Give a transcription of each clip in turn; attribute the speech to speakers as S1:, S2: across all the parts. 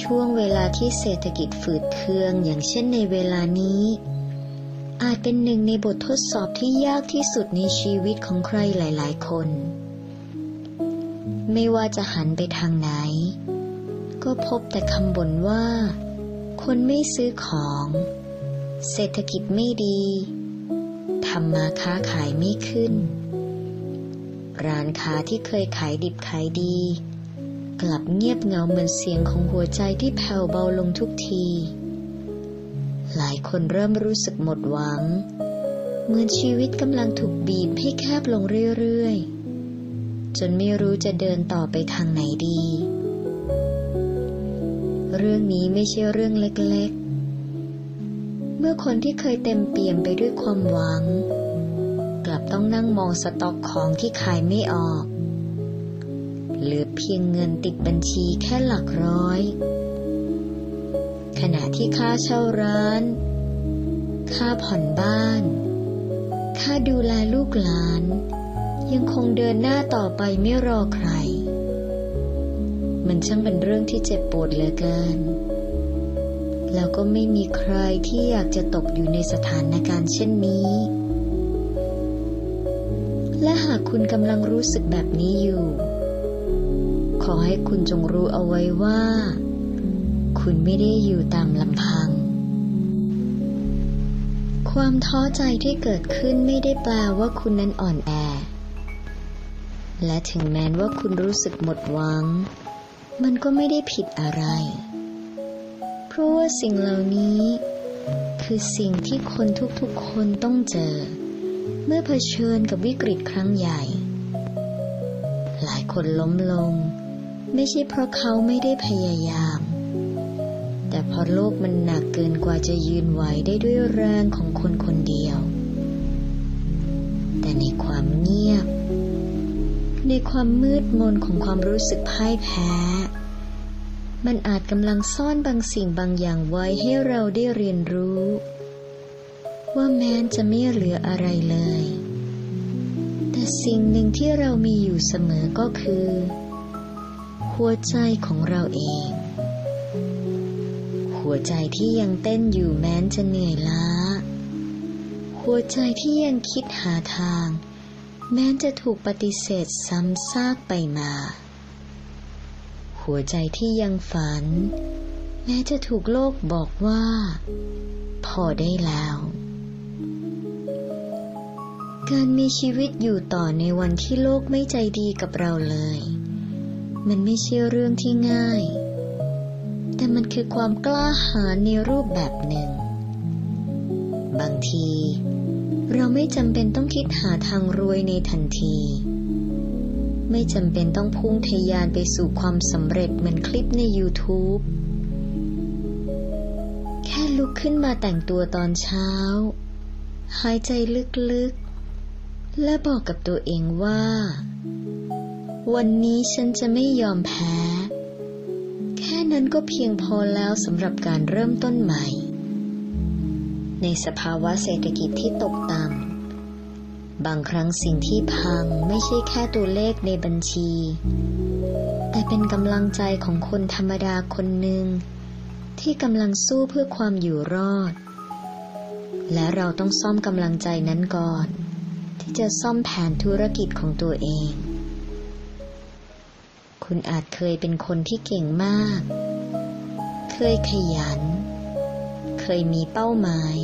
S1: ช่วงเวลาที่เศรษฐกิจฝืดเคืองอย่างเช่นในเวลานี้ อาจเป็นหนึ่งในบททดสอบที่ยากที่สุดในชีวิตของใครหลาย ๆ คน ไม่ว่าจะหันไปทางไหน ก็พบแต่คำบ่นว่า คนไม่ซื้อของ เศรษฐกิจไม่ดีทำมาค้าขายไม่ขึ้น ร้านค้าที่เคยขายดิบขายดี กลับเงียบเงาเหมือนเสียงของหัวใจที่แผ่วเบาลงทุกที หลายคนเริ่มรู้สึกหมดหวัง เหมือนชีวิตกำลังถูกบีบให้แคบลงเรื่อยๆ จนไม่รู้จะเดินต่อไปทางไหนดี เรื่องนี้ไม่ใช่เรื่องเล็กๆ เมื่อคนที่เคยเต็มเปี่ยมไปด้วยความหวัง กลับต้องนั่งมองสต็อกของที่ขายไม่ออก พียงเงินติดบัญชีแค่หลักร้อย ขณะที่ค่าเช่าร้าน ค่าผ่อนบ้าน ค่าดูแลลูกหลาน ยังคงเดินหน้าต่อไปไม่รอใคร มันช่างเป็นเรื่องที่เจ็บปวดเหลือเกิน แล้วก็ไม่มีใครที่อยากจะตกอยู่ในสถานการณ์เช่นนี้และหากคุณกำลังรู้สึกแบบนี้อยู่ ขอให้คุณจงรู้เอาไว้ว่า คุณไม่ได้อยู่ตามลำพัง ความท้อใจที่เกิดขึ้นไม่ได้แปลว่าคุณนั้นอ่อนแอ และถึงแม้ว่าคุณรู้สึกหมดหวัง มันก็ไม่ได้ผิดอะไร เพราะว่าสิ่งเหล่านี้ คือสิ่งที่คนทุกๆคนต้องเจอ เมื่อเผชิญกับวิกฤตครั้งใหญ่หลายคนล้มลง ไม่ใช่เพราะเขาไม่ได้พยายาม แต่เพราะโลกมันหนักเกินกว่าจะยืนไหวได้ด้วยแรงของคนคนเดียว แต่ในความเงียบ ในความมืดมนของความรู้สึกพ่ายแพ้ มันอาจกำลังซ่อนบางสิ่งบางอย่างไว้ให้เราได้เรียนรู้ ว่าแม้นจะไม่เหลืออะไรเลย แต่สิ่งหนึ่งที่เรามีอยู่เสมอก็คือ หัวใจของเราเอง หัวใจที่ยังเต้นอยู่แม้นจะเหนื่อยล้า หัวใจที่ยังคิดหาทาง แม้นจะถูกปฏิเสธซ้ำซากไปมา หัวใจที่ยังฝัน แม้จะถูกโลกบอกว่า พอได้แล้ว การมีชีวิตอยู่ต่อในวันที่โลกไม่ใจดีกับเราเลย มันไม่ใช่เรื่องที่ง่าย แต่มันคือความกล้าหาญในรูปแบบหนึ่ง บางที เราไม่จำเป็นต้องคิดหาทางรวยในทันที ไม่จำเป็นต้องพุ่งทะยานไปสู่ความสำเร็จเหมือนคลิปใน YouTube แค่ลุกขึ้นมาแต่งตัวตอนเช้า หายใจลึกๆ และบอกกับตัวเองว่า วันนี้ฉันจะไม่ยอมแพ้ แค่นั้นก็เพียงพอแล้วสำหรับการเริ่มต้นใหม่ ในสภาวะเศรษฐกิจที่ตกต่ำบางครั้งสิ่งที่พังไม่ใช่แค่ตัวเลขในบัญชี แต่เป็นกำลังใจของคนธรรมดาคนหนึ่ง ที่กำลังสู้เพื่อความอยู่รอด และเราต้องซ่อมกำลังใจนั้นก่อน ที่จะซ่อมแผนธุรกิจของตัวเอง คุณอาจเคยเป็นคนที่เก่งมาก เคยขยัน เคยมีเป้าหมาย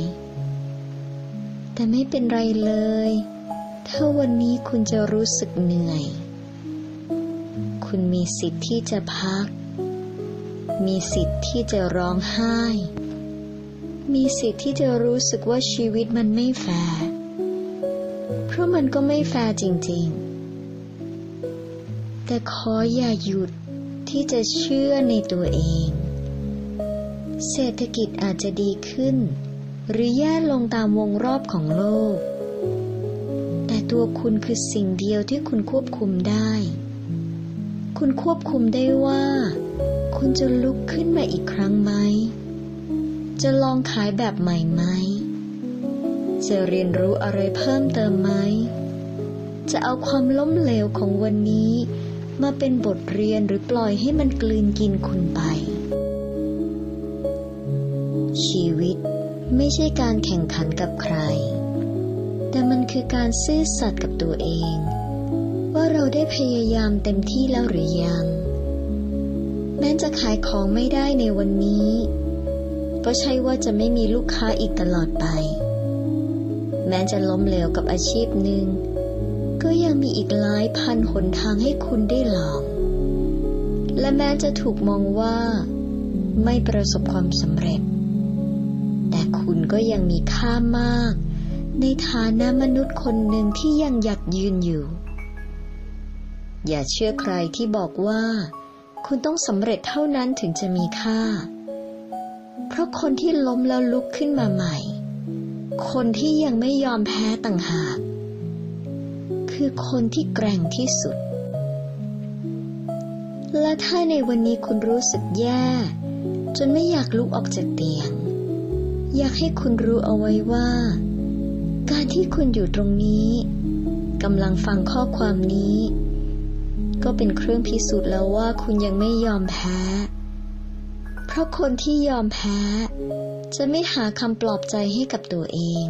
S1: แต่ไม่เป็นไรเลย ถ้าวันนี้คุณจะรู้สึกเหนื่อย คุณมีสิทธิ์ที่จะพัก มีสิทธิ์ที่จะร้องไห้ มีสิทธิ์ที่จะรู้สึกว่าชีวิตมันไม่แฟร์ เพราะมันก็ไม่แฟร์จริง ๆ แต่ขออย่าหยุดที่จะเชื่อในตัวเอง เศรษฐกิจอาจจะดีขึ้น หรือแย่ลงตามวงรอบของโลก แต่ตัวคุณคือสิ่งเดียวที่คุณควบคุมได้ คุณควบคุมได้ว่า คุณจะลุกขึ้นมาอีกครั้งไหม จะลองขายแบบใหม่ไหม จะเรียนรู้อะไรเพิ่มเติมไหม จะเอาความล้มเหลวของวันนี้ มาเป็นบทเรียนหรือปล่อยให้มันกลืนกินคุณไป ชีวิตไม่ใช่การแข่งขันกับใคร แต่มันคือการซื่อสัตย์กับตัวเอง ว่าเราได้พยายามเต็มที่แล้วหรือยัง แม้จะขายของไม่ได้ในวันนี้ ก็ใช่ว่าจะไม่มีลูกค้าอีกตลอดไป แม้จะล้มเหลวกับอาชีพหนึ่ง ก็ยังมีอีกหลายพันหนทางให้คุณได้ลอง และแม้จะถูกมองว่า ไม่ประสบความสำเร็จ แต่คุณก็ยังมีค่ามาก ในฐานะมนุษย์คนหนึ่งที่ยังหยัดยืนอยู่ อย่าเชื่อใครที่บอกว่า คุณต้องสำเร็จเท่านั้นถึงจะมีค่า เพราะคนที่ล้มแล้วลุกขึ้นมาใหม่ คนที่ยังไม่ยอมแพ้ต่างหาก คือคนที่แกร่งที่สุด และถ้าในวันนี้คุณรู้สึกแย่ จนไม่อยากลุกออกจากเตียง อยากให้คุณรู้เอาไว้ว่า การที่คุณอยู่ตรงนี้กำลังฟังข้อความนี้ ก็เป็นเครื่องพิสูจน์แล้วว่าคุณยังไม่ยอมแพ้ เพราะคนที่ยอมแพ้ จะไม่หาคำปลอบใจให้กับตัวเอง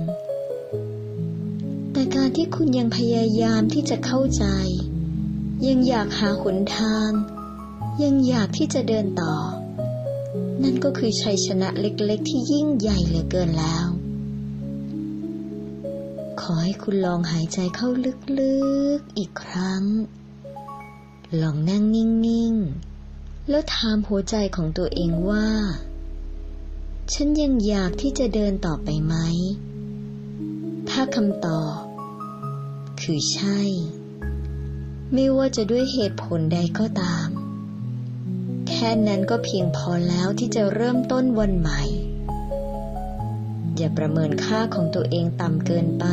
S1: แต่การที่คุณยังพยายามที่จะเข้าใจ ยังอยากหาหนทาง ยังอยากที่จะเดินต่อ นั่นก็คือชัยชนะเล็กๆ ที่ยิ่งใหญ่เหลือเกินแล้ว ขอให้คุณลองหายใจเข้าลึกๆอีกครั้ง ลองนั่งนิ่งๆ แล้วถามหัวใจของตัวเองว่า ฉันยังอยากที่จะเดินต่อไปไหมถ้าคำตอบ คือใช่ ไม่ว่าจะด้วยเหตุผลใดก็ตาม แค่นั้นก็เพียงพอแล้วที่จะเริ่มต้นวันใหม่ อย่าประเมินค่าของตัวเองต่ำเกินไป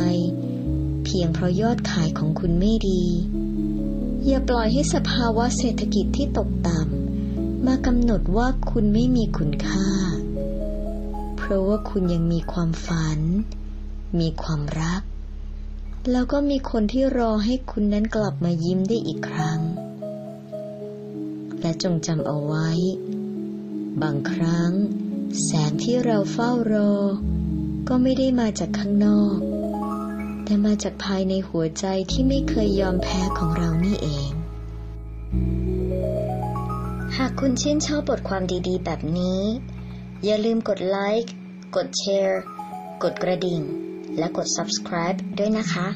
S1: เพียงเพราะยอดขายของคุณไม่ดี อย่าปล่อยให้สภาวะเศรษฐกิจที่ตกต่ำมากำหนดว่าคุณไม่มีคุณค่า เพราะว่าคุณยังมีความฝัน มีความรัก แล้วก็มีคนที่รอให้คุณนั้นกลับมายิ้มได้อีกครั้ง และจงจำเอาไว้ บางครั้ง แสงที่เราเฝ้ารอ ก็ไม่ได้มาจากข้างนอก แต่มาจากภายในหัวใจที่ไม่เคยยอมแพ้ของเรานี่เอง หากคุณชื่นชอบบทความดีๆ แบบนี้ อย่าลืมกดไลค์ กดแชร์ กดกระดิ่ง และกด subscribe ด้วยนะคะ